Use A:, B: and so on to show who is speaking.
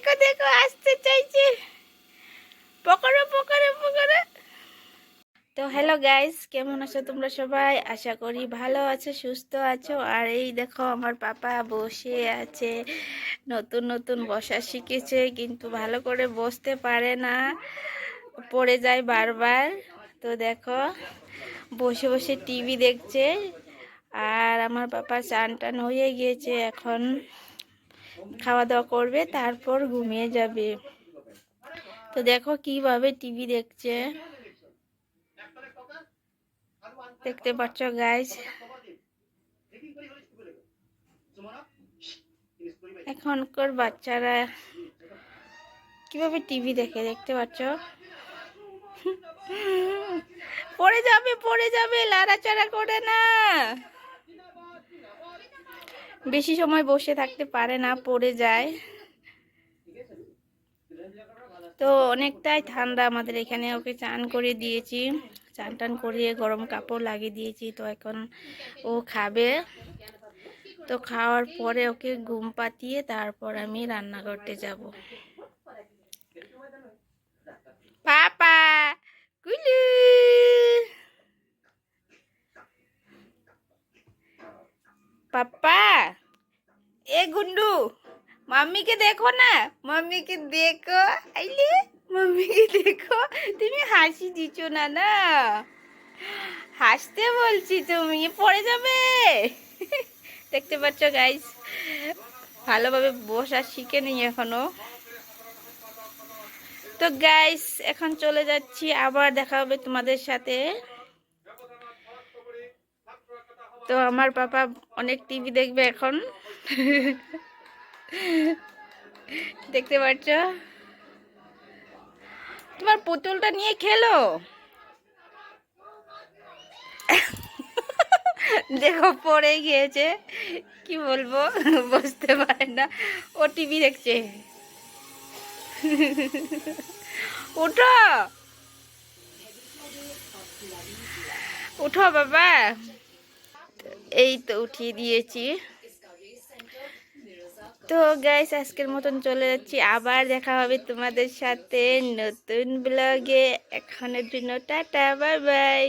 A: দেখো দেখো, আসতে চাইছে। পকড়ো পকড়ো পকড়ো। তো হ্যালো গাইস কেমন আছো তোমরা সবাই? আশা করি ভালো আছো, সুস্থ আছো। আর এই দেখো, আমার পাপা বসে আছে। নতুন নতুন বসা শিখেছে, কিন্তু ভালো করে বসতে পারে না। পড়ে যায় বারবার। তো দেখো, বসে বসে টিভি দেখছে। আর আমার পাপা চান টান হয়ে গিয়েছে এখন। খাওয়া দাওয়া করবে, তারপর ঘুমিয়ে যাবে। তো দেখো কীভাবে টিভি দেখছে। দেখতে পাচ্ছ গাইজ এখনকার বাচ্চারা কীভাবে টিভি দেখে, দেখতে পাচ্ছ? পড়ে যাবে পড়ে যাবে, লাড়াচাড়া করে না। বেশি সময় বসে থাকতে পারে না, পড়ে যায়। তো অনেকটাই ঠান্ডা আমাদের এখানে, ওকে চান করে দিয়েছি। চান টান করিয়ে গরম কাপড় লাগিয়ে দিয়েছি, তো এখন ও খাবে। তো খাওয়ার পরে ওকে ঘুম পাতিয়ে তারপর আমি রান্না করতে যাব। পাপা গুলু পাপা। এ গুন্ডু, মাম্মিকে দেখো না? মাম্মিকে দেখো। আইলে, মাম্মিকে দেখো। তুমি হাসি দিচ্ছ না না? হাসতে বলছি তুমি, পড়ে যাবে। দেখতে পাচ্ছ গাইস ভালোভাবে বসা শিখে নেই এখনও। তো গাইস এখন চলে যাচ্ছি, আবার দেখা হবে তোমাদের সাথে। তো, আমার পাপা অনেক টিভি দেখবে এখন। দেখতে পাচ্ছ? তোমার পুতুলটা নিয়ে খেলো? দেখো, পড়ে গিয়েছে। কি বলব? বুঝতে পারে না। ও টিভি দেখছে। উঠো! উঠো, বাবা। এই তো উঠিয়ে দিয়েছি। তো গাইস আজকের মতন চলে যাচ্ছি। আবার দেখা হবে তোমাদের সাথে নতুন ব্লগে এখনের জন্য টাটা বাই বাই